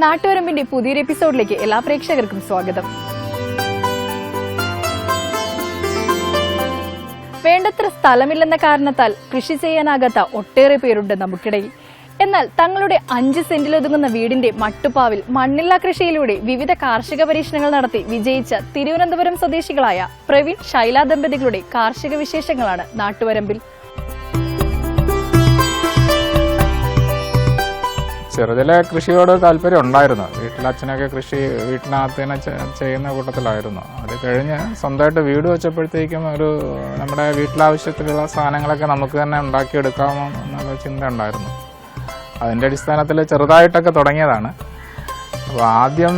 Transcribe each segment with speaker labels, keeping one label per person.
Speaker 1: നാട്ടുവരമ്പിന്റെ പുതിയൊരു എപ്പിസോഡിലേക്ക് എല്ലാ പ്രേക്ഷകർക്കും സ്വാഗതം. വേണ്ടത്ര സ്ഥലമില്ലെന്ന കാരണത്താൽ കൃഷി ചെയ്യാനാകാത്ത ഒട്ടേറെ പേരുണ്ട് നമുക്കിടയിൽ. എന്നാൽ തങ്ങളുടെ അഞ്ച് സെന്റിലൊതുങ്ങുന്ന വീടിന്റെ മട്ടുപ്പാവിൽ മണ്ണില്ലാ കൃഷിയിലൂടെ വിവിധ കാർഷിക പരീക്ഷണങ്ങൾ നടത്തി വിജയിച്ച തിരുവനന്തപുരം സ്വദേശികളായ പ്രവീൺ ശൈല ദമ്പതികളുടെ കാർഷിക വിശേഷങ്ങളാണ് നാട്ടുവരമ്പിൽ.
Speaker 2: ചെറുതിലെ കൃഷിയോട് താല്പര്യം ഉണ്ടായിരുന്നു. വീട്ടിൽ അച്ഛനൊക്കെ കൃഷി വീട്ടിനകത്ത് തന്നെ ചെയ്യുന്ന കൂട്ടത്തിലായിരുന്നു. അത് കഴിഞ്ഞ് സ്വന്തമായിട്ട് വീട് വെച്ചപ്പോഴത്തേക്കും ഒരു നമ്മുടെ വീട്ടിലാവശ്യത്തിലുള്ള സാധനങ്ങളൊക്കെ നമുക്ക് തന്നെ ഉണ്ടാക്കിയെടുക്കാമോ എന്നുള്ള ചിന്ത ഉണ്ടായിരുന്നു. അതിന്റെ അടിസ്ഥാനത്തിൽ ചെറുതായിട്ടൊക്കെ തുടങ്ങിയതാണ്. അപ്പോൾ ആദ്യം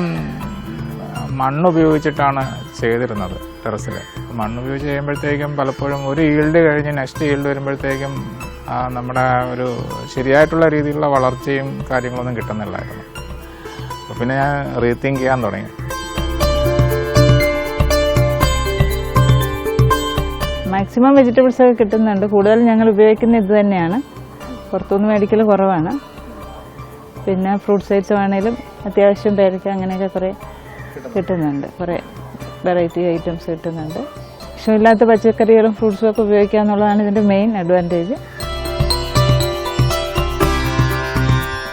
Speaker 2: മണ്ണ് ഉപയോഗിച്ചിട്ടാണ് ചെയ്തിരുന്നത് ടെറസിൽ മണ്ണ് ഉപയോഗിച്ച് ചെയ്യുമ്പോഴത്തേക്കും പലപ്പോഴും ഒരു ഈൽഡ് കഴിഞ്ഞ് നെക്സ്റ്റ് ഈൽഡ് വരുമ്പോഴത്തേക്കും നമ്മുടെ ഒരു ശരിയായിട്ടുള്ള രീതിയിലുള്ള വളർച്ചയും കാര്യങ്ങളൊന്നും കിട്ടുന്നില്ലായിരുന്നു. പിന്നെ ഞാൻ റീതിങ്ക് ചെയ്യാൻ തുടങ്ങി.
Speaker 3: മാക്സിമം വെജിറ്റബിൾസ് ഒക്കെ കിട്ടുന്നുണ്ട്. കൂടുതൽ ഞങ്ങൾ ഉപയോഗിക്കുന്ന ഇത് തന്നെയാണ്. പുറത്തുനിന്ന് മേടിക്കൽ കുറവാണ്. പിന്നെ ഫ്രൂട്ട്സ് ഐറ്റം ആണെങ്കിലും അത്യാവശ്യം പേരയ്ക്ക അങ്ങനെയൊക്കെ കുറേ കിട്ടുന്നുണ്ട്. കുറേ വെറൈറ്റി ഐറ്റംസ് കിട്ടുന്നുണ്ട്. വിഷമില്ലാത്ത പച്ചക്കറികളും ഫ്രൂട്ട്സും ഒക്കെ ഉപയോഗിക്കുക എന്നുള്ളതാണ് ഇതിന്റെ മെയിൻ അഡ്വാന്റേജ്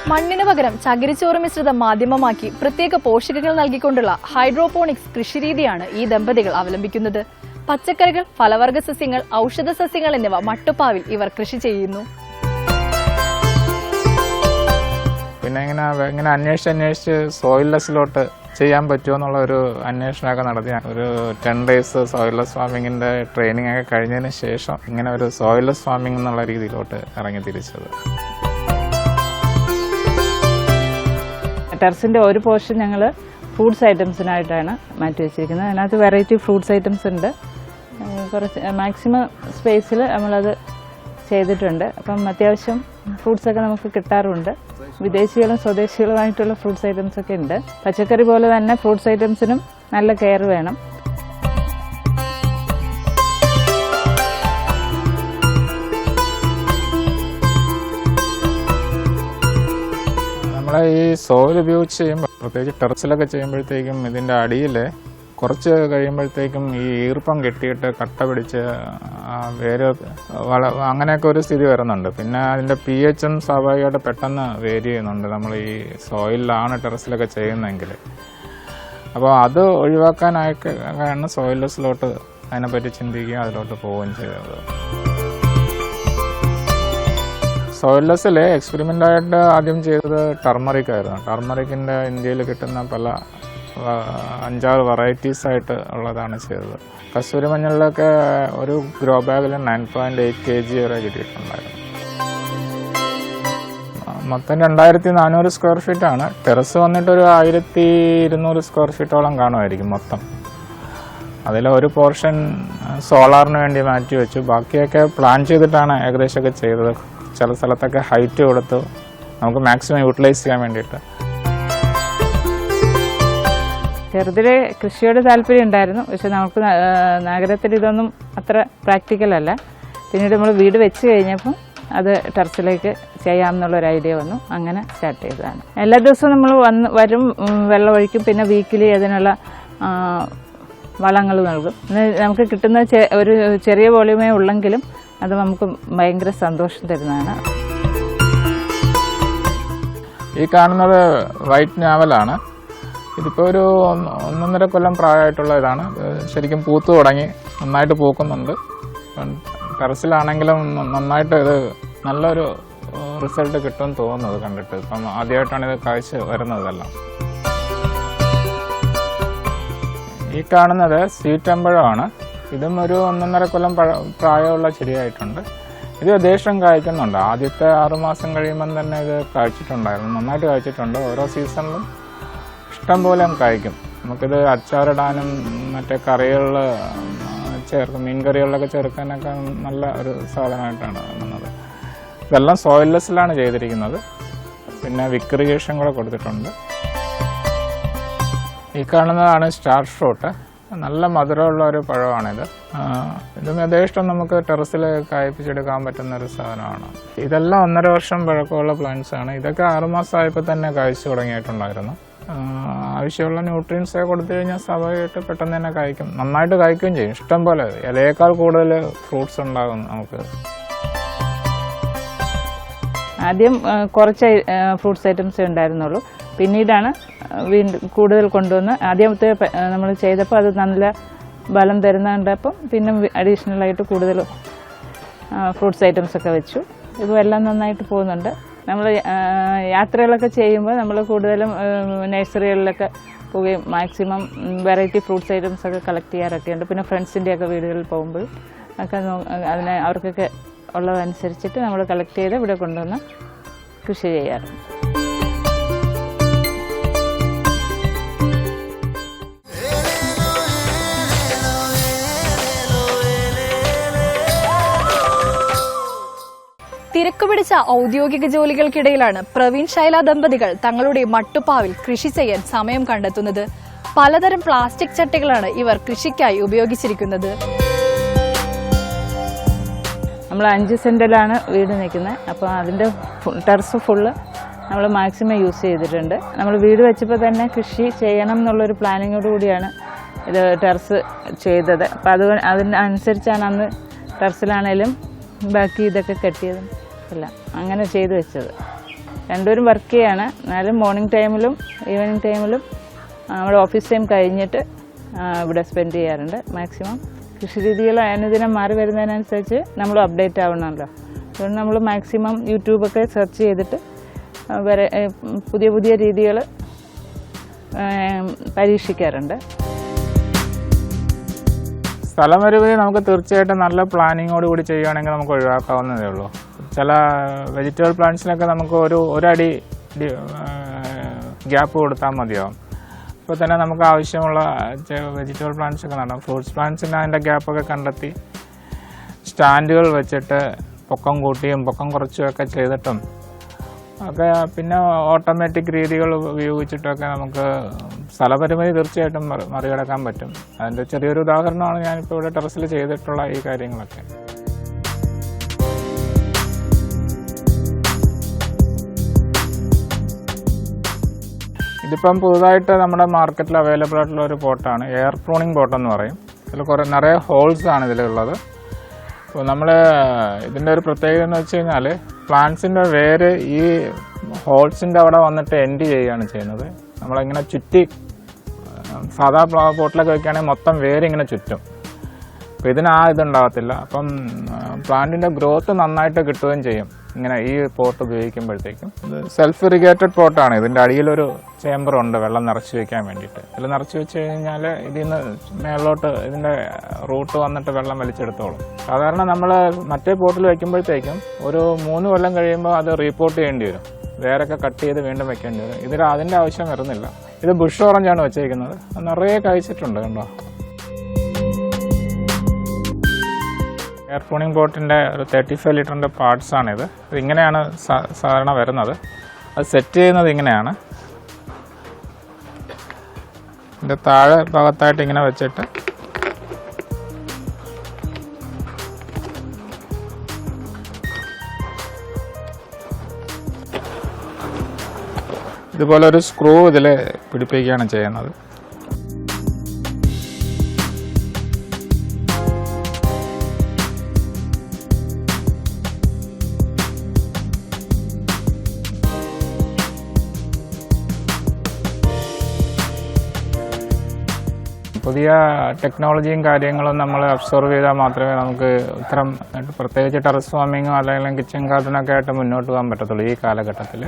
Speaker 1: മണ്ണിന് പകരം ചകിരിച്ചോറ് മിശ്രിതം മാധ്യമമാക്കി പ്രത്യേക പോഷകങ്ങൾ നൽകിക്കൊണ്ടുള്ള ഹൈഡ്രോപോണിക്സ് കൃഷിരീതിയാണ് ഈ ദമ്പതികൾ അവലംബിക്കുന്നത്. പച്ചക്കറികൾ ഫലവർഗ സസ്യങ്ങൾ ഔഷധ സസ്യങ്ങൾ എന്നിവ മട്ടുപ്പാവിൽ ഇവർ കൃഷി ചെയ്യുന്നു.
Speaker 2: പിന്നെ ഇങ്ങനെ ഇങ്ങനെ അന്വേഷിച്ച് അന്വേഷിച്ച് സോയിൽലെസ്സിലോട്ട് ചെയ്യാൻ പറ്റുമോ എന്നുള്ള ഒരു അന്വേഷണമൊക്കെ നടത്തി ഒരു ടെൻ ഡേയ്സ് സോയിൽലെസ് ഫാമിങ്ങിന്റെ ട്രെയിനിങ് ഒക്കെ കഴിഞ്ഞതിന് ശേഷം ഇങ്ങനെ ഒരു സോയിൽലെസ് ഫാമിംഗ് എന്നുള്ള രീതിയിലോട്ട് ഇറങ്ങി തിരിച്ചത്.
Speaker 3: ടെറസിന്റെ ഒരു പോർഷൻ ഞങ്ങൾ ഫ്രൂട്ട്സ് ഐറ്റംസിനായിട്ടാണ് മാറ്റി വെച്ചിരിക്കുന്നത്. അതിനകത്ത് വെറൈറ്റി ഫ്രൂട്ട്സ് ഐറ്റംസ് ഉണ്ട്. കുറച്ച് മാക്സിമം സ്പേസിൽ നമ്മളത് ചെയ്തിട്ടുണ്ട്. അപ്പം അത്യാവശ്യം ഫ്രൂട്ട്സൊക്കെ നമുക്ക് കിട്ടാറുണ്ട്. വിദേശികളും സ്വദേശികളുമായിട്ടുള്ള ഫ്രൂട്ട്സ് ഐറ്റംസൊക്കെ ഉണ്ട്. പച്ചക്കറി പോലെ തന്നെ ഫ്രൂട്ട്സ് ഐറ്റംസിനും നല്ല കെയർ വേണം.
Speaker 2: നമ്മളെ ഈ സോയിൽ ഉപയോഗിച്ച് ചെയ്യുമ്പോൾ പ്രത്യേകിച്ച് ടെറസിലൊക്കെ ചെയ്യുമ്പോഴത്തേക്കും ഇതിന്റെ അടിയിൽ കുറച്ച് കഴിയുമ്പോഴത്തേക്കും ഈ ഈർപ്പം കെട്ടിയിട്ട് കട്ട പിടിച്ച് വേര് വള അങ്ങനെയൊക്കെ ഒരു സ്ഥിതി വരുന്നുണ്ട്. പിന്നെ അതിന്റെ പി എച്ചും സ്വാഭാവികമായിട്ട് പെട്ടെന്ന് വേരി ചെയ്യുന്നുണ്ട്. നമ്മൾ ഈ സോയിലാണ് ടെറസിലൊക്കെ ചെയ്യുന്നതെങ്കിൽ. അപ്പോൾ അത് ഒഴിവാക്കാനായിട്ട് ആണ് സോയിലെസ്സിലോട്ട് അതിനെപ്പറ്റി ചിന്തിക്കുകയും അതിലോട്ട് പോവുകയും ചെയ്തത്. സോയിൽലെസ്സിൽ എക്സ്പെരിമെന്റായിട്ട് ആദ്യം ചെയ്തത് ടർമറിക് ആയിരുന്നു. ടർമറിക്കിന്റെ ഇന്ത്യയിൽ കിട്ടുന്ന പല അഞ്ചാറ് വെറൈറ്റീസ് ആയിട്ട് ഉള്ളതാണ് ചെയ്തത്. കസ്തൂരി മഞ്ഞളിലൊക്കെ ഒരു ഗ്രോ ബാഗിൽ nine point eight K G വരെ കിട്ടിയിട്ടുണ്ടായിരുന്നു. മൊത്തം രണ്ടായിരത്തി നാനൂറ് സ്ക്വയർ ഫീറ്റ് ആണ്. ടെറസ് വന്നിട്ട് ഒരു ആയിരത്തി ഇരുന്നൂറ് സ്ക്വയർ ഫീറ്റോളം കാണുമായിരിക്കും മൊത്തം. അതിൽ ഒരു പോർഷൻ സോളാറിന് വേണ്ടി മാറ്റി വെച്ചു. ബാക്കിയൊക്കെ പ്ലാൻ ചെയ്തിട്ടാണ് ഏകദേശമൊക്കെ ചെയ്തത്. ചില സ്ഥലത്തൊക്കെ ഹൈറ്റ് കൊടുത്ത്. നമുക്ക് മാക്സിമം യൂട്ടിലൈസ് ചെയ്യാൻ വേണ്ടിയിട്ട്.
Speaker 3: ചെറുതിലെ കൃഷിയോട് താല്പര്യം ഉണ്ടായിരുന്നു. പക്ഷെ നമുക്ക് നഗരത്തിൽ ഇതൊന്നും അത്ര പ്രാക്ടിക്കൽ അല്ല. പിന്നീട് നമ്മൾ വീട് വെച്ച് കഴിഞ്ഞപ്പം അത് ടെറസിലേക്ക് ചെയ്യാമെന്നുള്ളൊരു ഐഡിയ വന്നു. അങ്ങനെ സ്റ്റാർട്ട് ചെയ്തതാണ്. എല്ലാ ദിവസവും നമ്മൾ വന്ന് വരും വെള്ളമൊഴിക്കും പിന്നെ വീക്കിലി അതിനുള്ള വളങ്ങൾ നൽകും. നമുക്ക് കിട്ടുന്ന ഒരു ചെറിയ വോളിയൂമേ ഉള്ളെങ്കിലും അത് നമുക്ക് ഭയങ്കര സന്തോഷം തരുന്നതാണ്.
Speaker 2: ഈ കാണുന്നത് വൈറ്റ് നാവലാണ്. ഇതിപ്പോൾ ഒരു ഒന്ന് ഒന്നൊന്നര കൊല്ലം പ്രായമായിട്ടുള്ള ഇതാണ്. ശരിക്കും പൂത്തു തുടങ്ങി നന്നായിട്ട് പൂക്കുന്നുണ്ട്. ടെറസിലാണെങ്കിലും നന്നായിട്ട് ഇത് നല്ലൊരു റിസൾട്ട് കിട്ടുമെന്ന് തോന്നുന്നത് കണ്ടിട്ട്. ഇപ്പം ആദ്യമായിട്ടാണ് ഇത് കാഴ്ച വരുന്നതെല്ലാം. ഈ കാണുന്നത് സ്വീറ്റ് അമ്പഴമാണ് ഇതും ഒരു ഒന്നൊന്നര കൊല്ലം പ്രായമുള്ള ചെടിയായിട്ടുണ്ട്. ഇത് ദേഷ്യം കായ്ക്കുന്നുണ്ട്. ആദ്യത്തെ ആറുമാസം കഴിയുമ്പം തന്നെ ഇത് കായ്ച്ചിട്ടുണ്ടായിരുന്നു. നന്നായിട്ട് കായ്ച്ചിട്ടുണ്ട്. ഓരോ സീസണിലും ഇഷ്ടം പോലെ കായ്ക്കും. നമുക്കിത് അച്ചാറിടാനും മറ്റേ കറികളിൽ ചേർക്കും. മീൻ കറികളിലൊക്കെ ചേർക്കാനൊക്കെ നല്ല ഒരു സാധനമായിട്ടാണ് വന്നത്. ഇതെല്ലാം സോയിൽലെസ്സിലാണ് ചെയ്തിരിക്കുന്നത്. പിന്നെ വിക്രിഗേഷൻ കൂടെ കൊടുത്തിട്ടുണ്ട്. ഈ കാണുന്നതാണ് സ്റ്റാർ ഫ്രൂട്ട്. നല്ല മധുരമുള്ള ഒരു പഴമാണിത്. ഇതും യഥേഷ്ടം നമുക്ക് ടെറസിൽ കായ്പിച്ചെടുക്കാൻ പറ്റുന്ന ഒരു സാധനമാണ്. ഇതെല്ലാം ഒന്നര വർഷം പഴക്കമുള്ള പ്ലാന്റ്സ് ആണ്. ഇതൊക്കെ ആറുമാസമായപ്പോൾ തന്നെ കായ്ച്ചു തുടങ്ങിയിട്ടുണ്ടായിരുന്നു. ആവശ്യമുള്ള ന്യൂട്രിയൻസ് കൊടുത്തു കഴിഞ്ഞാൽ സ്വാഭാവികമായിട്ട് പെട്ടെന്ന് തന്നെ കായ്ക്കും. നന്നായിട്ട് കായ്ക്കുകയും ചെയ്യും. ഇഷ്ടം പോലെ. ഇലയേക്കാൾ കൂടുതൽ ഫ്രൂട്ട്സ് ഉണ്ടാകും നമുക്ക്.
Speaker 3: ആദ്യം കുറച്ച് ഫ്രൂട്ട്സ് ഐറ്റംസേ ഉണ്ടായിരുന്നുള്ളൂ. പിന്നീടാണ് വീണ്ടും കൂടുതൽ കൊണ്ടുവന്ന് ആദ്യത്തെ നമ്മൾ ചെയ്തപ്പോൾ അത് നല്ല ബലം തരുന്ന പിന്നെ അഡീഷണൽ ആയിട്ട് കൂടുതൽ ഫ്രൂട്ട്സ് ഐറ്റംസ് ഒക്കെ വെച്ചു. ഇപ്പോൾ എല്ലാം നന്നായിട്ട് പോകുന്നുണ്ട്. നമ്മൾ യാത്രകളൊക്കെ ചെയ്യുമ്പോൾ നമ്മൾ കൂടുതലും നഴ്സറികളിലൊക്കെ പോവുകയും മാക്സിമം വെറൈറ്റി ഫ്രൂട്ട്സ് ഐറ്റംസ് ഒക്കെ കളക്ട് ചെയ്യാറൊക്കെ ഉണ്ട്. പിന്നെ ഫ്രണ്ട്സിന്റെയൊക്കെ വീടുകളിൽ പോകുമ്പോൾ ഒക്കെ അതിനെ അവർക്കൊക്കെ ഉള്ളതനുസരിച്ചിട്ട് നമ്മൾ കളക്ട് ചെയ്ത് ഇവിടെ കൊണ്ടുവന്ന് കൃഷി ചെയ്യാറുണ്ട്.
Speaker 1: തിരക്കുപിടിച്ച ഔദ്യോഗിക ജോലികൾക്കിടയിലാണ് പ്രവീൺ ശൈല ദമ്പതികൾ തങ്ങളുടെ മട്ടുപ്പാവിൽ കൃഷി ചെയ്യാൻ സമയം കണ്ടെത്തുന്നത്. പലതരം പ്ലാസ്റ്റിക് ചട്ടികളാണ് ഇവർ കൃഷിക്കായി ഉപയോഗിച്ചിരിക്കുന്നത്.
Speaker 3: നമ്മൾ അഞ്ച് സെന്റിലാണ് വീട് നിൽക്കുന്നത്. അപ്പോൾ അതിന്റെ ടെറസ് ഫുള്ള് നമ്മൾ മാക്സിമം യൂസ് ചെയ്തിട്ടുണ്ട്. നമ്മൾ വീട് വെച്ചപ്പോൾ തന്നെ കൃഷി ചെയ്യണം എന്നുള്ളൊരു പ്ലാനിങ്ങോട് കൂടിയാണ് ഇത് ടെറസ് ചെയ്തത്. അപ്പോൾ അത് അതിനനുസരിച്ചാണ് അന്ന് ടെറസിലാണേലും ബാക്കി ഇതൊക്കെ കെട്ടിയതും. എല്ലാം അങ്ങനെ ചെയ്തു വെച്ചത്. രണ്ടുപേരും വർക്ക് ചെയ്യാണ്. എന്നാലും മോർണിംഗ് ടൈമിലും ഈവനിങ് ടൈമിലും നമ്മുടെ ഓഫീസ് ടൈം കഴിഞ്ഞിട്ട് ഇവിടെ സ്പെൻഡ് ചെയ്യാറുണ്ട് മാക്സിമം കൃഷി രീതികൾ അനുദിനം മാറി വരുന്നതിനനുസരിച്ച് നമ്മൾ അപ്ഡേറ്റ് ആവണമല്ലോ. അതുകൊണ്ട് നമ്മൾ മാക്സിമം യൂട്യൂബൊക്കെ സെർച്ച് ചെയ്തിട്ട് വരെ പുതിയ പുതിയ രീതികൾ പരീക്ഷിക്കാറുണ്ട്.
Speaker 2: സ്ഥലം സ്ഥലപരിമിതി നമുക്ക് തീർച്ചയായിട്ടും നല്ല പ്ലാനിങ്ങോട് കൂടി ചെയ്യുകയാണെങ്കിൽ നമുക്ക് ഒഴിവാക്കാവുന്നതേ ഉള്ളൂ. ചില വെജിറ്റബിൾ പ്ലാന്റ്സിനൊക്കെ നമുക്ക് ഒരു ഒരടി ഗ്യാപ്പ് കൊടുത്താൽ മതിയാവും. ഇപ്പോൾ തന്നെ നമുക്ക് ആവശ്യമുള്ള വെജിറ്റബിൾ പ്ലാന്റ്സ് ഒക്കെ നടാം ഫ്രൂട്ട്സ് പ്ലാന്റ്സിന് അതിന്റെ ഗ്യാപ്പൊക്കെ കണ്ടെത്തി സ്റ്റാൻഡുകൾ വെച്ചിട്ട് പൊക്കം കൂട്ടിയും പൊക്കം കുറച്ചും ഒക്കെ ചെയ്തിട്ടും ഒക്കെ പിന്നെ ഓട്ടോമാറ്റിക് രീതികൾ ഉപയോഗിച്ചിട്ടൊക്കെ നമുക്ക് സ്ഥലപരിമിതി തീർച്ചയായിട്ടും മറികടക്കാൻ പറ്റും. അതിന്റെ ചെറിയൊരു ഉദാഹരണമാണ് ഞാനിപ്പോൾ ഇവിടെ ടെറസിൽ ചെയ്തിട്ടുള്ള ഈ കാര്യങ്ങളൊക്കെ. ഇതിപ്പം പുതുതായിട്ട് നമ്മുടെ മാർക്കറ്റിൽ അവൈലബിൾ ആയിട്ടുള്ള ഒരു പോട്ടാണ് എയർ പ്രൂണിങ് പോട്ട് എന്ന് പറയും. ഇതിൽ കുറേ നിറയെ ഹോൾസ് ആണ് ഇതിലുള്ളത്. അപ്പോൾ നമ്മൾ ഇതിന്റെ ഒരു പ്രത്യേകത എന്ന് വെച്ച് കഴിഞ്ഞാൽ പ്ലാന്റ്സിന്റെ വേര് ഈ ഹോൾസിന്റെ അവിടെ വന്നിട്ട് എൻഡ് ചെയ്യുകയാണ് ചെയ്യുന്നത്. നമ്മളിങ്ങനെ ചുറ്റി സാധാ പോട്ടിലൊക്കെ വെക്കുകയാണെങ്കിൽ മൊത്തം വേരിങ്ങനെ ചുറ്റും. അപ്പോൾ ഇതിന് ആ ഇതുണ്ടാകത്തില്ല. അപ്പം പ്ലാന്റിന്റെ ഗ്രോത്ത് നന്നായിട്ട് കിട്ടുകയും ചെയ്യും. ഇങ്ങനെ ഈ പോട്ട് ഉപയോഗിക്കുമ്പോഴത്തേക്കും ഇത് സെൽഫ് ഇറിഗേറ്റഡ് പോട്ടാണ് ഇതിന്റെ അടിയിലൊരു ചേമ്പറുണ്ട് വെള്ളം നിറച്ച് വെക്കാൻ വേണ്ടിയിട്ട്. ഇതിൽ നിറച്ച് വെച്ച് കഴിഞ്ഞാൽ ഇതിൽ നിന്ന് മേളിലോട്ട് ഇതിന്റെ റൂട്ട് വന്നിട്ട് വെള്ളം വലിച്ചെടുത്തോളും. സാധാരണ നമ്മൾ മറ്റേ പോട്ടിൽ വെക്കുമ്പോഴത്തേക്കും ഒരു മൂന്ന് കൊല്ലം കഴിയുമ്പോൾ അത് റീപോർട്ട് ചെയ്യേണ്ടി വരും. വേരൊക്കെ കട്ട് ചെയ്ത് വീണ്ടും വെക്കേണ്ടി വരും. ഇതിൽ അതിന്റെ ആവശ്യം വരുന്നില്ല. ഇത് ബുഷ് ഓറഞ്ചാണ് വെച്ചേക്കുന്നത്. നിറയെ കഴിച്ചിട്ടുണ്ട് കണ്ടോ? എയർ കൂണിംഗ് ബോട്ടിന്റെ ഒരു തേർട്ടി ഫൈവ് ലിറ്ററിന്റെ പാർട്സാണിത് ഇത് ഇങ്ങനെയാണ് സാധാരണ വരുന്നത്. അത് സെറ്റ് ചെയ്യുന്നത് ഇങ്ങനെയാണ്. ഇതിന്റെ താഴെ ഭാഗത്തായിട്ട് ഇങ്ങനെ വെച്ചിട്ട് ഇതുപോലെ ഒരു സ്ക്രൂ ഇതിൽ പിടിപ്പിക്കുകയാണ് ചെയ്യുന്നത്. പുതിയ ടെക്നോളജിയും കാര്യങ്ങളും നമ്മൾ അബ്സോർവ് ചെയ്താൽ മാത്രമേ നമുക്ക് ഇത്തരം പ്രത്യേകിച്ച് ടെറസ് ഫാമിങ്ങോ അല്ലെങ്കിൽ കിച്ചൺ ഗാർഡനൊക്കെ ആയിട്ട് മുന്നോട്ട് പോകാൻ പറ്റത്തുള്ളൂ ഈ കാലഘട്ടത്തിൽ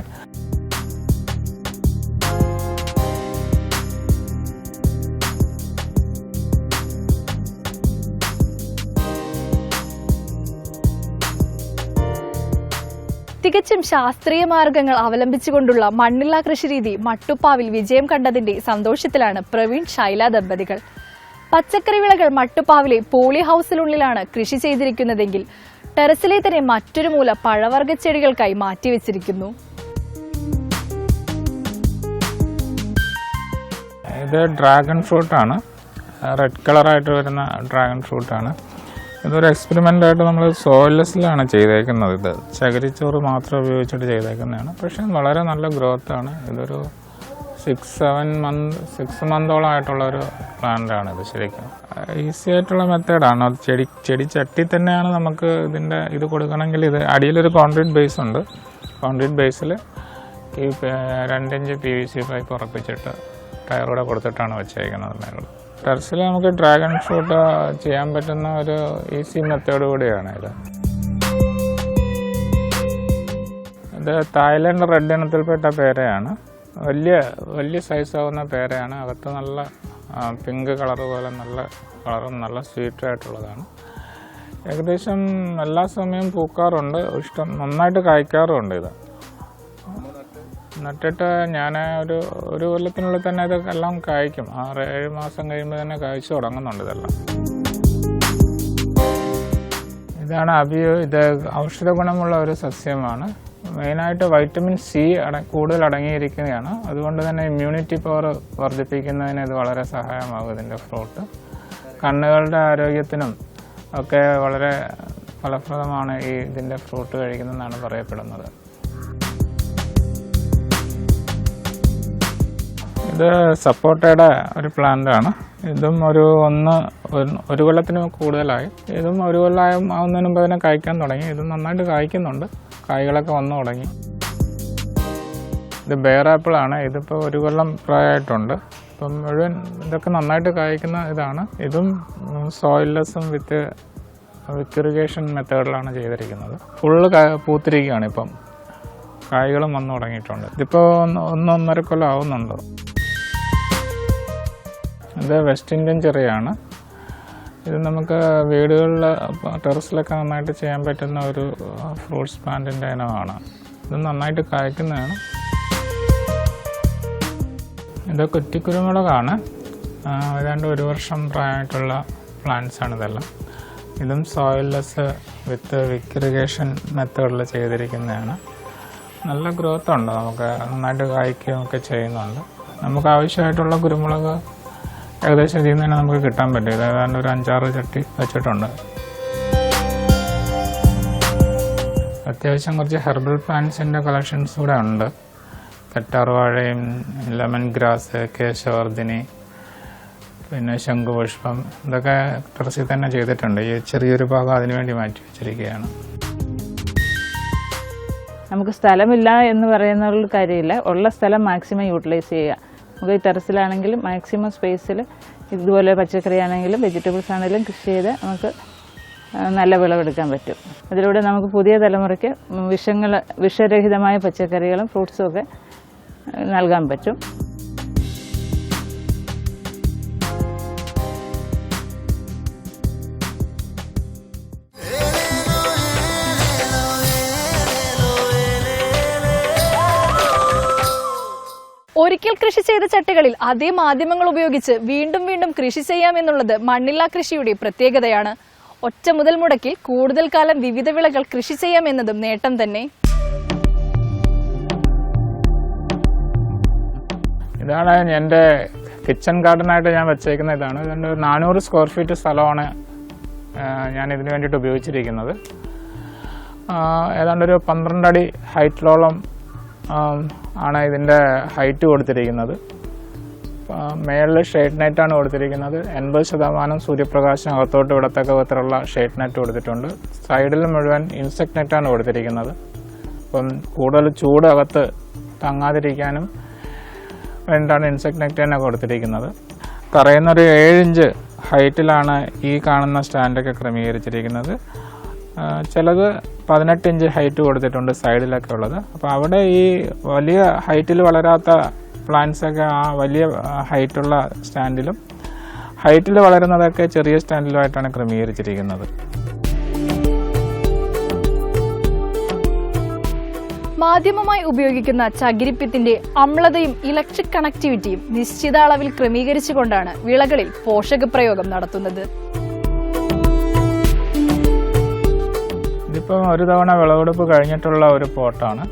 Speaker 1: തികച്ചും ശാസ്ത്രീയ മാർഗങ്ങൾ അവലംബിച്ചുകൊണ്ടുള്ള മണ്ണില്ലാ കൃഷിരീതി മട്ടുപ്പാവിൽ വിജയം കണ്ടതിന്റെ സന്തോഷത്തിലാണ് പ്രവീൺ ശൈല ദമ്പതികൾ. പച്ചക്കറി വിളകൾ മട്ടുപ്പാവിലെ പോളി ഹൗസിനുള്ളിലാണ് കൃഷി ചെയ്തിരിക്കുന്നതെങ്കിൽ ടെറസിലെ തന്നെ മറ്റൊരു മൂല പഴവർഗ ചെടികൾക്കായി മാറ്റിവെച്ചിരിക്കുന്നു.
Speaker 2: ഇത് ഡ്രാഗൺ ഫ്രൂട്ടാണ്. റെഡ് കളറായിട്ട് വരുന്ന ഡ്രാഗൺ ഫ്രൂട്ടാണ്. ഇതൊരു എക്സ്പെരിമെന്റായിട്ട് നമ്മൾ സോയിലെസ്സിലാണ് ചെയ്തേക്കുന്നത്. ഇത് ചകിരിച്ചോറ് മാത്രം ഉപയോഗിച്ചിട്ട് ചെയ്തേക്കുന്നതാണ്. പക്ഷേ വളരെ നല്ല ഗ്രോത്ത് ആണ്. ഇതൊരു സിക്സ് സെവൻ മന്ത് സിക്സ് മന്തോളം ആയിട്ടുള്ള ഒരു പ്ലാന്റ് ആണ് ഇത് ശരിക്കും. ഈസി ആയിട്ടുള്ള മെത്തേഡാണ് അത് ചെടി ചെടി ചട്ടി തന്നെയാണ് നമുക്ക് ഇതിന്റെ ഇത് കൊടുക്കണമെങ്കിൽ ഇത് അടിയിലൊരു കോൺക്രീറ്റ് ബേസ് ഉണ്ട്. കോൺക്രീറ്റ് ബേസിൽ ഈ രണ്ടിഞ്ച് പി വി സി പൈപ്പ് ഉറപ്പിച്ചിട്ട് ടയറൂടെ കൊടുത്തിട്ടാണ് വെച്ചേക്കുന്നത് മേളിൽ ടെറസിൽ നമുക്ക് ഡ്രാഗൺ ഫ്രൂട്ട് ചെയ്യാൻ പറ്റുന്ന ഒരു ഈസി മെത്തേഡ് കൂടിയാണ് ഇത്. ഇത് തായ്ലൻഡ് റെഡ് ഇനത്തിൽപ്പെട്ട പേരയാണ്. വലിയ വലിയ സൈസ് ആവുന്ന പേരയാണ്. അകത്ത് നല്ല പിങ്ക് കളർ പോലെ നല്ല കളറും നല്ല സ്വീറ്റ് ആയിട്ടുള്ളതാണ്. ഏകദേശം എല്ലാ സമയവും പൂക്കാറുണ്ട്. ഇഷ്ടം നന്നായിട്ട് കായ്ക്കാറുമുണ്ട് ഇത്. നട്ടിട്ട് ഞാൻ ഒരു ഒരു കൊല്ലത്തിനുള്ളിൽ തന്നെ ഇത് എല്ലാം കായ്ക്കും. ആറ് ഏഴ് മാസം കഴിയുമ്പോൾ തന്നെ കായ്ച്ചു തുടങ്ങുന്നുണ്ട് ഇതെല്ലാം. ഇതാണ് അബിയോ ഇത് ഔഷധ ഗുണമുള്ള ഒരു സസ്യമാണ്. മെയിനായിട്ട് വൈറ്റമിൻ സി അട കൂടുതൽ അടങ്ങിയിരിക്കുന്നതാണ് അതുകൊണ്ട് തന്നെ ഇമ്മ്യൂണിറ്റി പവർ വർദ്ധിപ്പിക്കുന്നതിന് ഇത് വളരെ സഹായമാകും ഇതിന്റെ ഫ്രൂട്ട്. കണ്ണുകളുടെ ആരോഗ്യത്തിനും ഒക്കെ വളരെ ഫലപ്രദമാണ് ഈ ഇതിന്റെ ഫ്രൂട്ട് കഴിക്കുന്നതെന്നാണ് പറയപ്പെടുന്നത്. ഇത് സപ്പോർട്ടയുടെ ഒരു പ്ലാന്റ് ആണ്. ഇതും ഒരു ഒന്ന് ഒരു- കൊല്ലത്തിന് കൂടുതലായി. ഇതും ഒരു കൊല്ലം ആവുന്നതിന് മുമ്പ് തന്നെ കായ്ക്കാൻ തുടങ്ങി. ഇത് നന്നായിട്ട് കായ്ക്കുന്നുണ്ട്. കായ്കളൊക്കെ വന്നു തുടങ്ങി. ഇത് ബെയർ ആപ്പിളാണ് ഇതിപ്പോൾ ഒരു കൊല്ലം പ്രായമായിട്ടുണ്ട്. ഇപ്പം മുഴുവൻ ഇതൊക്കെ നന്നായിട്ട് കായ്ക്കുന്ന ഇതാണ്. ഇതും സോയിൽലെസ്സും വിത്ത് വിത്ത് ഇറിഗേഷൻ മെത്തേഡിലാണ് ചെയ്തിരിക്കുന്നത്. ഫുള്ള് പൂത്തിരിക്കുകയാണ് ഇപ്പം. കായ്കളും വന്നു തുടങ്ങിയിട്ടുണ്ട്. ഇതിപ്പോൾ ഒന്ന് ഒന്നൊന്നര കൊല്ലം ആവുന്നുണ്ട്. ഇത് വെസ്റ്റ് ഇന്ത്യൻ ചെറിയാണ്. ഇത് നമുക്ക് വീടുകളിൽ ടെറസിലൊക്കെ നന്നായിട്ട് ചെയ്യാൻ പറ്റുന്ന ഒരു ഫ്രൂട്ട്സ് പ്ലാന്റിന്റെ ഇനമാണ്. ഇത് നന്നായിട്ട് കായ്ക്കുന്നതാണ്. ഇത് കുറ്റിക്കുരുമുളകാണ്. ഏതാണ്ട് ഒരു വർഷം പ്രായമായിട്ടുള്ള പ്ലാന്റ്സ് ആണ് ഇതെല്ലാം. ഇതും സോയിൽലെസ് വിത്ത് വിക്രിഗേഷൻ മെത്തേഡിൽ ചെയ്തിരിക്കുന്നതാണ്. നല്ല ഗ്രോത്ത് ഉണ്ട്. നമുക്ക് നന്നായിട്ട് കായ്ക്കുകയും ഒക്കെ ചെയ്യുന്നുണ്ട്. നമുക്ക് ആവശ്യമായിട്ടുള്ള കുരുമുളക് ഏകദേശം ഇതിൽ നിന്ന് തന്നെ നമുക്ക് കിട്ടാൻ പറ്റും. ഇത് ഏതാണ്ട് ഒരു അഞ്ചാറ് ചട്ടി വെച്ചിട്ടുണ്ട്. അത്യാവശ്യം കുറച്ച് ഹെർബൽ പ്ലാന്റ്സിന്റെ കളക്ഷൻസ് കൂടെ ഉണ്ട്. കറ്റാർവാഴയും ലെമൺ ഗ്രാസ് കേശവർദ്ധിനി പിന്നെ ശംഖുപുഷ്പം ഇതൊക്കെ ടെറസിൽ തന്നെ ചെയ്തിട്ടുണ്ട്. ഈ ചെറിയൊരു ഭാഗം അതിനുവേണ്ടി മാറ്റി വെച്ചിരിക്കുകയാണ്.
Speaker 3: നമുക്ക് സ്ഥലമില്ല എന്ന് പറയുന്ന കാര്യമില്ല. ഉള്ള സ്ഥലം മാക്സിമം യൂട്ടിലൈസ് ചെയ്യുക. നമുക്ക് ഈ ടെറസിലാണെങ്കിലും മാക്സിമം സ്പേസിൽ ഇതുപോലെ പച്ചക്കറി ആണെങ്കിലും വെജിറ്റബിൾസ് ആണെങ്കിലും കൃഷി ചെയ്ത് നമുക്ക് നല്ല വിളവെടുക്കാൻ പറ്റും. അതിലൂടെ നമുക്ക് പുതിയ തലമുറയ്ക്ക് വിഷങ്ങൾ വിഷരഹിതമായ പച്ചക്കറികളും ഫ്രൂട്ട്സും ഒക്കെ നൽകാൻ പറ്റും.
Speaker 1: ഒരിക്കൽ കൃഷി ചെയ്ത ചട്ടികളിൽ അതേ മാധ്യമങ്ങൾ ഉപയോഗിച്ച് വീണ്ടും വീണ്ടും കൃഷി ചെയ്യാമെന്നുള്ളത് മണ്ണില്ലാ കൃഷിയുടെ പ്രത്യേകതയാണ്. ഒറ്റ മുതൽ മുടക്കിൽ കൂടുതൽ കാലം വിവിധ വിളകൾ കൃഷി ചെയ്യാമെന്നതും നേട്ടം തന്നെ.
Speaker 2: ഇതാണ് എന്റെ കിച്ചൺ ഗാർഡനായിട്ട് ഞാൻ വെച്ചേക്കുന്ന ഇതാണ്. നാനൂറ് സ്ക്വയർ ഫീറ്റ് സ്ഥലമാണ് ഞാൻ ഇതിന് വേണ്ടിയിട്ട് ഉപയോഗിച്ചിരിക്കുന്നത്. ഏതാണ്ട് ഒരു അടി ഹൈറ്റിലോളം ആണ് ഇതിന്റെ ഹൈറ്റ് കൊടുത്തിരിക്കുന്നത്. മേളിൽ ഷെയ്ഡ് നെറ്റാണ് കൊടുത്തിരിക്കുന്നത്. എൺപത് ശതമാനം സൂര്യപ്രകാശം അകത്തോട്ട് വിടത്തക്ക വിധത്തിലുള്ള ഷെയ്ഡ് നെറ്റ് കൊടുത്തിട്ടുണ്ട്. സൈഡിൽ മുഴുവൻ ഇൻസെക്ട് നെറ്റാണ് കൊടുത്തിരിക്കുന്നത്. അപ്പം കൂടുതൽ ചൂട് അകത്ത് തങ്ങാതിരിക്കാനും വേണ്ടിയിട്ടാണ് ഇൻസെക്ട് നെറ്റ് തന്നെ കൊടുത്തിരിക്കുന്നത്. തറയുന്ന ഒരു ഇഞ്ച് ഹൈറ്റിലാണ് ഈ കാണുന്ന സ്റ്റാൻഡൊക്കെ ക്രമീകരിച്ചിരിക്കുന്നത്. ചിലത് പതിനെട്ട് ഇഞ്ച് ഹൈറ്റ് കൊടുത്തിട്ടുണ്ട് സൈഡിലൊക്കെ ഉള്ളത്. അപ്പോൾ അവിടെ ഈ വലിയ ഹൈറ്റിൽ വളരാത്ത പ്ലാന്റ്സൊക്കെ ആ വലിയ ഹൈറ്റുള്ള സ്റ്റാൻഡിലും ഹൈറ്റിൽ വളരുന്നതൊക്കെ ചെറിയ സ്റ്റാൻഡിലുമായിട്ടാണ് ക്രമീകരിച്ചിരിക്കുന്നത്.
Speaker 1: മാധ്യമമായി ഉപയോഗിക്കുന്ന ചകിരിപ്പിത്തിന്റെ അമ്ലതയും ഇലക്ട്രിക് കണക്ടിവിറ്റിയും നിശ്ചിത അളവിൽ ക്രമീകരിച്ചുകൊണ്ടാണ് വിളകളിൽ പോഷക പ്രയോഗം നടത്തുന്നത്.
Speaker 2: ഇതിപ്പം ഒരു തവണ വിളവെടുപ്പ് കഴിഞ്ഞിട്ടുള്ള ഒരു പോട്ടാണ്.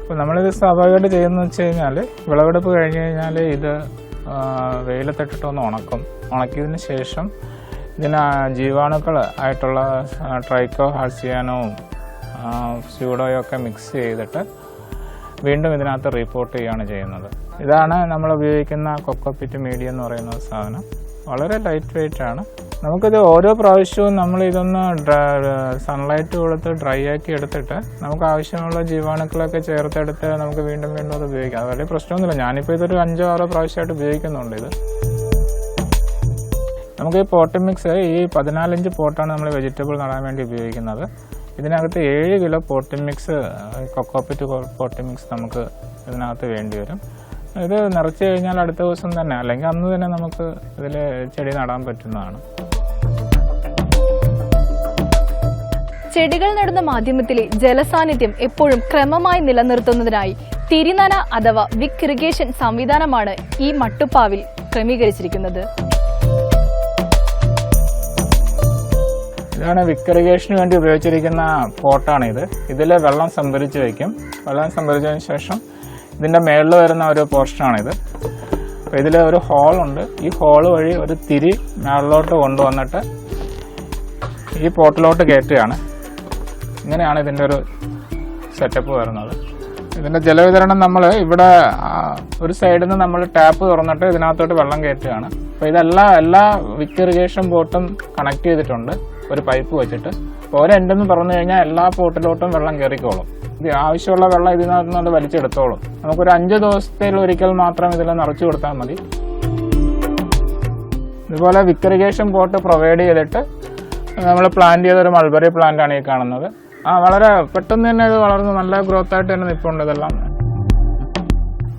Speaker 2: അപ്പോൾ നമ്മളിത് സ്വാഭാവികമായിട്ട് ചെയ്യുന്നത് വെച്ച് കഴിഞ്ഞാൽ വിളവെടുപ്പ് കഴിഞ്ഞ് കഴിഞ്ഞാൽ ഇത് വെയിലത്തിട്ടിട്ടൊന്ന് ഉണക്കും. ഉണക്കിയതിന് ശേഷം ഇതിന് ജീവാണുക്കൾ ആയിട്ടുള്ള ട്രൈക്കോ ഹാർസിയാനവും സ്യൂഡോയും ഒക്കെ മിക്സ് ചെയ്തിട്ട് വീണ്ടും ഇതിനകത്ത് റിപ്പോർട്ട് ചെയ്യുകയാണ് ചെയ്യുന്നത്. ഇതാണ് നമ്മൾ ഉപയോഗിക്കുന്ന കൊക്കോപ്പിറ്റ് മീഡിയ എന്ന് പറയുന്ന സാധനം. വളരെ ലൈറ്റ് വെയിറ്റ് ആണ്. നമുക്കിത് ഓരോ പ്രാവശ്യവും നമ്മൾ ഇതൊന്ന് സൺലൈറ്റ് കൊടുത്ത് ഡ്രൈ ആക്കി എടുത്തിട്ട് നമുക്ക് ആവശ്യമുള്ള ജീവാണുക്കളൊക്കെ ചേർത്തെടുത്ത് നമുക്ക് വീണ്ടും വീണ്ടും അത് ഉപയോഗിക്കാം. അത് വലിയ പ്രശ്നമൊന്നുമില്ല. ഞാനിപ്പോൾ ഇതൊരു അഞ്ചോ ആറോ പ്രാവശ്യമായിട്ട് ഉപയോഗിക്കുന്നുണ്ട് ഇത്. നമുക്ക് ഈ പോട്ട് മിക്സ് ഈ പതിനാലഞ്ച് പോട്ടാണ് നമ്മൾ വെജിറ്റബിൾ നടാൻ വേണ്ടി ഉപയോഗിക്കുന്നത്. ഇതിനകത്ത് ഏഴ് kilo pot mix cocopeat pot mix നമുക്ക് ഇതിനകത്ത് വേണ്ടി വരും. ഇത് നിറച്ച് കഴിഞ്ഞാൽ അടുത്ത ദിവസം തന്നെ. അല്ലെങ്കിൽ അന്ന് തന്നെ നമുക്ക് ഇതിൽ ചെടി നടാൻ പറ്റുന്നതാണ്.
Speaker 1: ചെടികൾ നടുന്ന മാധ്യമത്തിലെ ജലസാന്നിധ്യം എപ്പോഴും ക്രമമായി നിലനിർത്തുന്നതിനായി തിരിനന അഥവാ വിക് ഇറിഗേഷൻ സംവിധാനമാണ് ഈ മട്ടുപ്പാവിൽ ക്രമീകരിച്ചിരിക്കുന്നത്.
Speaker 2: ഇതാണ് വിക് ഇറിഗേഷന് വേണ്ടി ഉപയോഗിച്ചിരിക്കുന്ന പോട്ടാണ് ഇത്. ഇതിൽ വെള്ളം സംഭരിച്ചു വയ്ക്കും. വെള്ളം സംഭരിച്ചതിന് ശേഷം ഇതിന്റെ മേളിൽ വരുന്ന ഒരു പോർഷനാണിത് അപ്പോൾ ഇതിൽ ഒരു ഹോളുണ്ട് ഈ ഹോൾ വഴി ഒരു തിരി മേളിലോട്ട് കൊണ്ടുവന്നിട്ട് ഈ പോട്ടിലോട്ട് കയറ്റുകയാണ് ഇങ്ങനെയാണ് ഇതിന്റെ ഒരു സെറ്റപ്പ് വരുന്നത്. ഇതിന്റെ ജലവിതരണം നമ്മൾ ഇവിടെ ഒരു സൈഡിൽ നിന്ന് നമ്മൾ ടാപ്പ് തുറന്നിട്ട് ഇതിനകത്തോട്ട് വെള്ളം കയറ്റുകയാണ് അപ്പോൾ ഇതെല്ലാം എല്ലാ വിക്ക് ഇറിഗേഷൻ ബോട്ടും കണക്ട് ചെയ്തിട്ടുണ്ട്. ഒരു പൈപ്പ് വെച്ചിട്ട്. അപ്പോൾ ഒരെണ്ടെന്ന് പറഞ്ഞു കഴിഞ്ഞാൽ എല്ലാ പോട്ടിലോട്ടും വെള്ളം കയറിക്കോളും ആവശ്യമുള്ള വെള്ളം ഇതിനകത്ത് നിന്ന് വലിച്ചെടുത്തോളും. നമുക്കൊരു അഞ്ച് ദിവസത്തിൽ ഒരിക്കൽ മാത്രം ഇതിൽ നിറച്ചു കൊടുത്താൽ മതി. ഇതുപോലെ വിക്രിഗേഷൻ പോട്ട് പ്രൊവൈഡ് ചെയ്തിട്ട് നമ്മൾ പ്ലാന്റ് ചെയ്തൊരു മൾബറി പ്ലാന്റ് ആണ് ഈ കാണുന്നത്. ആ വളരെ പെട്ടെന്ന് തന്നെ ഇത് വളർന്ന് നല്ല ഗ്രോത്ത് ആയിട്ട് തന്നെ നിൽപ്പുണ്ട് ഇതെല്ലാം.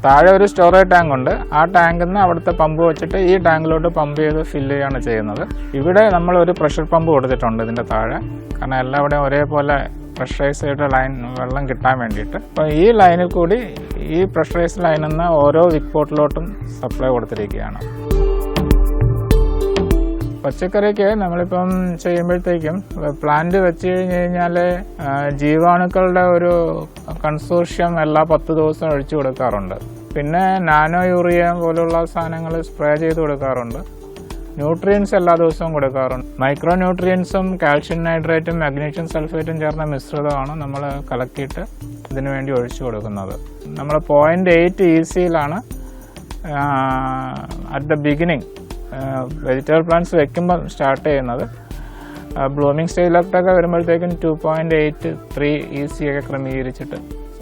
Speaker 2: താഴെ ഒരു സ്റ്റോറേജ് ടാങ്ക് ഉണ്ട്. ആ ടാങ്കിൽ നിന്ന് അവിടുത്തെ പമ്പ് വെച്ചിട്ട് ഈ ടാങ്കിലോട്ട് പമ്പ് ചെയ്ത് ഫില്ല് ചെയ്യാണ് ചെയ്യുന്നത്. ഇവിടെ നമ്മൾ ഒരു പ്രഷർ പമ്പ് കൊടുത്തിട്ടുണ്ട് ഇതിന്റെ താഴെ. കാരണം എല്ലാവിടെയും ഒരേപോലെ പ്രഷറൈസ് ചെയ്ത ലൈൻ വെള്ളം കിട്ടാൻ വേണ്ടിയിട്ട്. അപ്പോൾ ഈ ലൈനിൽ കൂടി ഈ പ്രഷറൈസ് ലൈനിൽ നിന്ന് ഓരോ വിക്ക് പോട്ടിലോട്ടും സപ്ലൈ കൊടുത്തിരിക്കുകയാണ്. പച്ചക്കറിക്ക് നമ്മളിപ്പം ചെയ്യുമ്പോഴത്തേക്കും പ്ലാന്റ് വെച്ച് കഴിഞ്ഞ് കഴിഞ്ഞാൽ ജീവാണുക്കളുടെ ഒരു കൺസോർഷ്യം എല്ലാ പത്ത് ദിവസം ഒഴിച്ചു കൊടുക്കാറുണ്ട്. പിന്നെ നാനോ യൂറിയ പോലുള്ള സാധനങ്ങൾ സ്പ്രേ ചെയ്ത് കൊടുക്കാറുണ്ട്. ന്യൂട്രിയൻസ് എല്ലാ ദിവസവും കൊടുക്കാറുണ്ട്. മൈക്രോ ന്യൂട്രിയൻസും കാൽഷ്യം നൈട്രേറ്റും മാഗ്നീഷ്യം സൾഫേറ്റും ചേർന്ന മിശ്രിതമാണ് നമ്മൾ കലക്കിയിട്ട് ഇതിനു വേണ്ടി ഒഴിച്ചു കൊടുക്കുന്നത്. നമ്മൾ point eight E സിയിലാണ് at the beginning vegetable plants വെക്കുമ്പോൾ സ്റ്റാർട്ട് ചെയ്യുന്നത്. ബ്ലൂമിങ് സ്റ്റേജിലൊക്കെ വരുമ്പോഴത്തേക്കും two point eight three E C ഒക്കെ ക്രമീകരിച്ചിട്ട്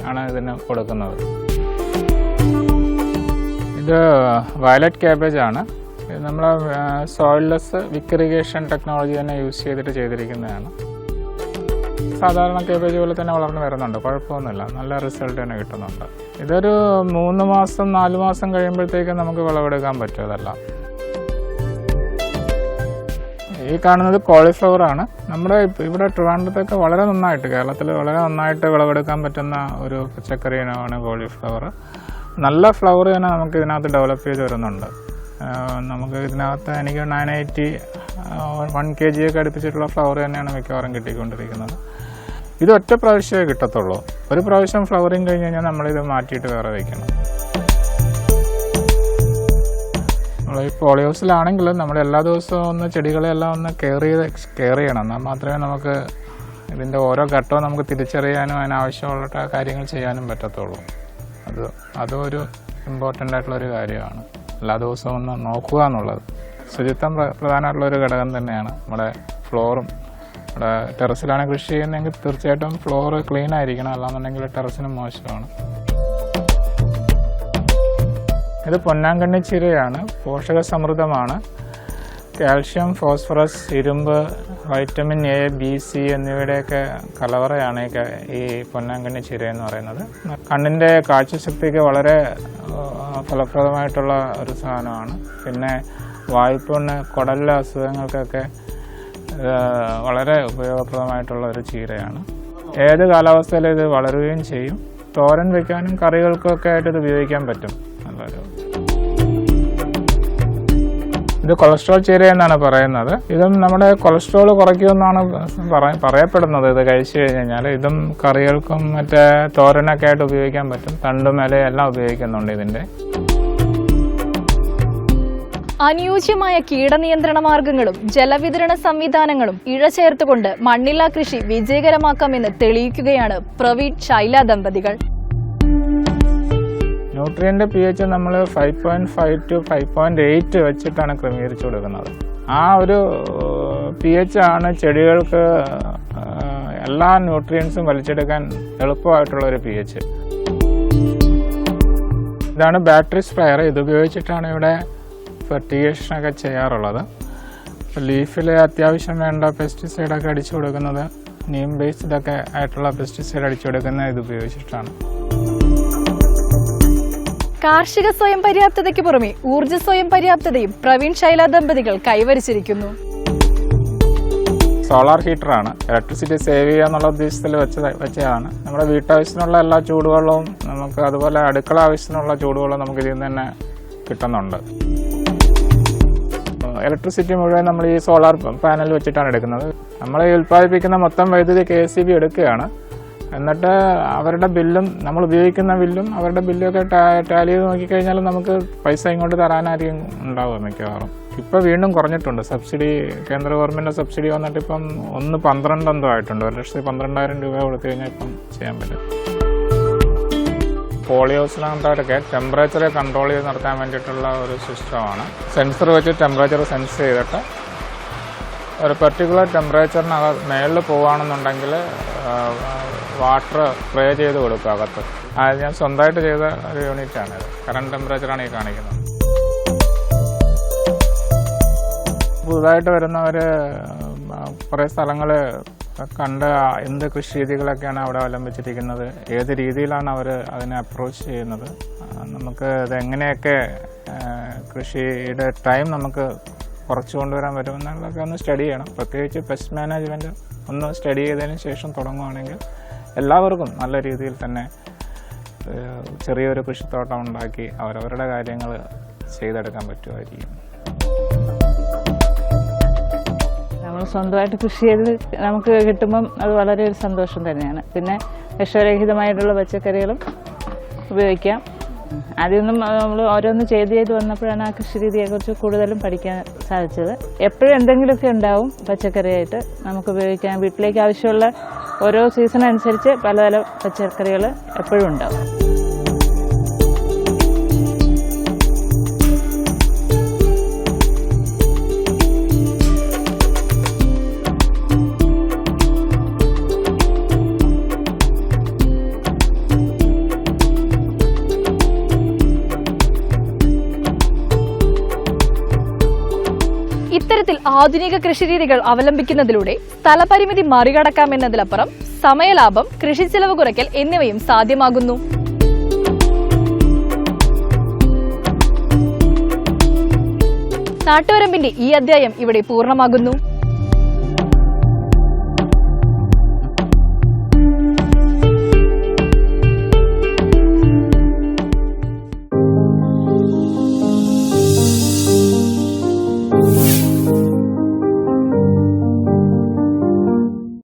Speaker 2: ആണ് ഇതിന് കൊടുക്കുന്നത്. ഇത് വയലറ്റ് ക്യാബേജ് ആണ്. നമ്മൾ സോയിൽലെസ് വിക്രിഗേഷൻ ടെക്നോളജി തന്നെ യൂസ് ചെയ്തിട്ട് ചെയ്തിരിക്കുന്നതാണ്. സാധാരണ കേബേജ് പോലെ തന്നെ വളർന്നു വരുന്നുണ്ട്. കുഴപ്പമൊന്നുമില്ല. നല്ല റിസൾട്ട് തന്നെ കിട്ടുന്നുണ്ട്. ഇതൊരു മൂന്ന് മാസം നാല് മാസം കഴിയുമ്പോഴത്തേക്കും നമുക്ക് വിളവെടുക്കാൻ പറ്റും ഈ കാണുന്നത് കോളിഫ്ലവർ ആണ്. നമ്മുടെ ഇവിടെ ട്രിവാൻഡ്രത്തൊക്കെ വളരെ നന്നായിട്ട് കേരളത്തിൽ വളരെ നന്നായിട്ട് വിളവെടുക്കാൻ പറ്റുന്ന ഒരു പച്ചക്കറി ഇനമാണ് കോളിഫ്ലവർ നല്ല ഫ്ലവർ തന്നെ നമുക്ക് ഇതിനകത്ത് ഡെവലപ്പ് ചെയ്ത് വരുന്നുണ്ട് നമുക്ക് ഇതിനകത്ത് എനിക്ക് nine eighty one K G ഒക്കെ അടുപ്പിച്ചിട്ടുള്ള ഫ്ലവർ തന്നെയാണ് മിക്കവാറും കിട്ടിക്കൊണ്ടിരിക്കുന്നത്. ഇത് ഒറ്റ പ്രാവശ്യമേ കിട്ടത്തുള്ളൂ. ഒരു പ്രാവശ്യം ഫ്ലവറിങ് കഴിഞ്ഞ് കഴിഞ്ഞാൽ നമ്മളിത് മാറ്റിയിട്ട് വേറെ വയ്ക്കണം നമ്മൾ ഈ പോളിയോസിലാണെങ്കിൽ നമ്മൾ എല്ലാ ദിവസവും ഒന്ന് ചെടികളെല്ലാം ഒന്ന് കെയർ ചെയ്ത് കെയർ ചെയ്യണം. എന്നാൽ മാത്രമേ നമുക്ക് ഇതിന്റെ ഓരോ ഘട്ടവും നമുക്ക് തിരിച്ചറിയാനും അതിനാവശ്യമുള്ള കാര്യങ്ങൾ ചെയ്യാനും പറ്റത്തുള്ളൂ. അത് അതും ഒരു ഇമ്പോർട്ടന്റ് ആയിട്ടുള്ളൊരു കാര്യമാണ്. എല്ലാ ദിവസവും ഒന്ന് നോക്കുക എന്നുള്ളത്. ശുചിത്വം പ്ര- പ്രധാനമായിട്ടുള്ള ഒരു ഘടകം തന്നെയാണ് നമ്മുടെ ഫ്ലോറും. നമ്മുടെ ടെറസിലാണ് കൃഷി ചെയ്യുന്നതെങ്കിൽ തീർച്ചയായിട്ടും ഫ്ലോർ ക്ലീൻ ആയിരിക്കണം. അല്ലാന്നുണ്ടെങ്കിൽ ടെറസിനും മോശമാണ്. ഇത് പൊന്നാങ്കണ്ണി ചിരയാണ്. പോഷക സമൃദ്ധമാണ് കാൽഷ്യം ഫോസ്ഫറസ് ഇരുമ്പ് വൈറ്റമിൻ എ ബി സി എന്നിവയുടെയൊക്കെ കലവറയാണ് ഈ പൊന്നാങ്കണ്ണി ചിര എന്ന് പറയുന്നത്. കണ്ണിന്റെ കാഴ്ചശക്തിക്ക് വളരെ ഫലപ്രദമായിട്ടുള്ള ഒരു സാധനമാണ്. പിന്നെ വായ്പുണ്ണ് കുടലിലെ അസുഖങ്ങൾക്കൊക്കെ വളരെ ഉപയോഗപ്രദമായിട്ടുള്ള ഒരു ചീരയാണ്. ഏത് കാലാവസ്ഥയിലും ഇത് വളരുകയും ചെയ്യും. തോരൻ വെക്കാനും കറികൾക്കൊക്കെ ആയിട്ട് ഇത് ഉപയോഗിക്കാൻ പറ്റും. നല്ലൊരു ഇത് കൊളസ്ട്രോൾ ചീര എന്നാണ് പറയുന്നത്. ഇതും നമ്മുടെ കൊളസ്ട്രോൾ കുറയ്ക്കുമെന്നാണ് പറയപ്പെടുന്നത്. ഇത് കഴിച്ചു കഴിഞ്ഞാൽ ഇതും കറികൾക്കും മറ്റേ തോരനൊക്കെ ആയിട്ട് ഉപയോഗിക്കാൻ പറ്റും. തണ്ടും ഇലയും എല്ലാം ഉപയോഗിക്കുന്നുണ്ട് ഇതിന്റെ
Speaker 1: അനുയോജ്യമായ കീടനിയന്ത്രണ മാർഗങ്ങളും ജലവിതരണ സംവിധാനങ്ങളും ഇഴചേർത്തുകൊണ്ട് മണ്ണില്ലാ കൃഷി വിജയകരമാക്കാമെന്ന് തെളിയിക്കുകയാണ് പ്രവീൺ ശൈല ദമ്പതികൾ.
Speaker 2: ന്യൂട്രിയന്റെ പി എച്ച് നമ്മൾ five point five two five point eight വെച്ചിട്ടാണ് ക്രമീകരിച്ചു കൊടുക്കുന്നത്. ആ ഒരു പി എച്ച് ആണ് ചെടികൾക്ക് എല്ലാ ന്യൂട്രിയൻസും വലിച്ചെടുക്കാൻ എളുപ്പമായിട്ടുള്ള ഒരു പി എച്ച് ഇതാണ് ബാറ്ററി സ്പ്രയർ ഇത് ഉപയോഗിച്ചിട്ടാണ് ഇവിടെ ഫെർട്ടിഗേഷനൊക്കെ ചെയ്യാറുള്ളത്. ലീഫിൽ അത്യാവശ്യം വേണ്ട പെസ്റ്റിസൈഡൊക്കെ അടിച്ചു കൊടുക്കുന്നത് നീം ബേസ്ഡ് ഒക്കെ ആയിട്ടുള്ള പെസ്റ്റിസൈഡ് അടിച്ചു കൊടുക്കുന്നത് ഇത് ഉപയോഗിച്ചിട്ടാണ്.
Speaker 1: കാർഷിക സ്വയം പര്യാപ്തതയ്ക്ക് പുറമെ ഊർജ സ്വയം പര്യാപ്തതയും പ്രവീൺ ശൈല ദമ്പതികൾ കൈവരിച്ചിരിക്കുന്നു.
Speaker 2: സോളാർ ഹീറ്ററാണ് ഇലക്ട്രിസിറ്റി സേവ് ചെയ്യുക എന്നുള്ള ഉദ്ദേശത്തിൽ വെച്ച വെച്ചതാണ്. നമ്മുടെ വീട്ടാവശ്യത്തിനുള്ള എല്ലാ ചൂടുവെള്ളവും നമുക്ക് അതുപോലെ അടുക്കള ആവശ്യത്തിനുള്ള ചൂടുവെള്ളം നമുക്ക് ഇതിൽ നിന്ന് തന്നെ കിട്ടുന്നുണ്ട്. ഇലക്ട്രിസിറ്റി മുഴുവൻ നമ്മൾ ഈ സോളാർ പാനൽ വെച്ചിട്ടാണ് എടുക്കുന്നത്. നമ്മൾ ഉൽപ്പാദിപ്പിക്കുന്ന മൊത്തം വൈദ്യുതി കെ എസ് സി ബി എടുക്കുകയാണ്. എന്നിട്ട് അവരുടെ ബില്ലും നമ്മൾ ഉപയോഗിക്കുന്ന ബില്ലും അവരുടെ ബില്ലൊക്കെ ടാലി ചെയ്ത് നോക്കിക്കഴിഞ്ഞാൽ നമുക്ക് പൈസ ഇങ്ങോട്ട് തരാനായിരിക്കും ഉണ്ടാവുക മിക്കവാറും. ഇപ്പോൾ വീണ്ടും കുറഞ്ഞിട്ടുണ്ട്. സബ്സിഡി കേന്ദ്ര ഗവൺമെന്റ് സബ്സിഡി വന്നിട്ട് ഇപ്പം ഒന്ന് പന്ത്രണ്ട് എന്തോ ആയിട്ടുണ്ട്. ഒരു ലക്ഷത്തി പന്ത്രണ്ടായിരം രൂപ കൊടുത്തു കഴിഞ്ഞാൽ ഇപ്പം ചെയ്യാൻ പറ്റും. പോളിയോസിനകത്തൊക്കെ ടെമ്പറേച്ചർ കൺട്രോൾ ചെയ്ത് നടത്താൻ വേണ്ടിയിട്ടുള്ള ഒരു സിസ്റ്റമാണ്. സെൻസർ വെച്ച് ടെമ്പറേച്ചർ സെൻസ് ചെയ്തിട്ട് ഒരു പെർട്ടിക്കുലർ ടെമ്പറേച്ചറിനക മേളിൽ പോവുകയാണെന്നുണ്ടെങ്കിൽ വാട്ടർ സ്പ്രേ ചെയ്ത് കൊടുക്കും അകത്ത്. അത് ഞാൻ സ്വന്തമായിട്ട് ചെയ്ത ഒരു യൂണിറ്റാണ് ഇത്. കറണ്ട് ടെമ്പറേച്ചറാണ് ഈ കാണിക്കുന്നത്. പുതുതായിട്ട് വരുന്നവർ കുറേ സ്ഥലങ്ങൾ കണ്ട് എന്ത് കൃഷി രീതികളൊക്കെയാണ് അവിടെ അവലംബിച്ചിരിക്കുന്നത്? ഏത് രീതിയിലാണ് അവർ അതിനെ അപ്രോച്ച് ചെയ്യുന്നത്? നമുക്ക് ഇത് എങ്ങനെയൊക്കെ കൃഷിയുടെ ടൈം നമുക്ക് കുറച്ച് കൊണ്ടുവരാൻ പറ്റുമെന്നുള്ളതൊക്കെ ഒന്ന് സ്റ്റഡി ചെയ്യണം. പ്രത്യേകിച്ച് പെസ്റ്റ് മാനേജ്മെന്റ് ഒന്ന് സ്റ്റഡി ചെയ്തതിന് ശേഷം തുടങ്ങുകയാണെങ്കിൽ എല്ലാവർക്കും നല്ല രീതിയിൽ തന്നെ ചെറിയൊരു കൃഷിത്തോട്ടം ഉണ്ടാക്കി അവരവരുടെ കാര്യങ്ങൾ ചെയ്തെടുക്കാൻ പറ്റുമായിരിക്കും.
Speaker 3: സ്വന്തമായിട്ട് കൃഷി ചെയ്ത് നമുക്ക് കിട്ടുമ്പം അത് വളരെ ഒരു സന്തോഷം തന്നെയാണ്. പിന്നെ വിഷരഹിതമായിട്ടുള്ള പച്ചക്കറികളും ഉപയോഗിക്കാം. ആദ്യമൊന്നും നമ്മൾ ഓരോന്ന് ചെയ്ത് ചെയ്ത് വന്നപ്പോഴാണ് ആ കൃഷി രീതിയെക്കുറിച്ച് കൂടുതലും പഠിക്കാൻ സാധിച്ചത്. എപ്പോഴും എന്തെങ്കിലുമൊക്കെ ഉണ്ടാവും പച്ചക്കറിയായിട്ട് നമുക്ക് ഉപയോഗിക്കാൻ വീട്ടിലേക്ക് ആവശ്യമുള്ള ഓരോ സീസൺ അനുസരിച്ച് പല പല പച്ചക്കറികൾ എപ്പോഴും ഉണ്ടാവും.
Speaker 1: ആധുനിക കൃഷിരീതികൾ അവലംബിക്കുന്നതിലൂടെ സ്ഥലപരിമിതി മറികടക്കാമെന്നതിലപ്പുറം സമയലാഭം കൃഷി ചെലവ് കുറയ്ക്കൽ എന്നിവയും സാധ്യമാകുന്നു. നാട്ടുവരമ്പിന്റെ ഈ അധ്യായം ഇവിടെ പൂർണമാകുന്നു.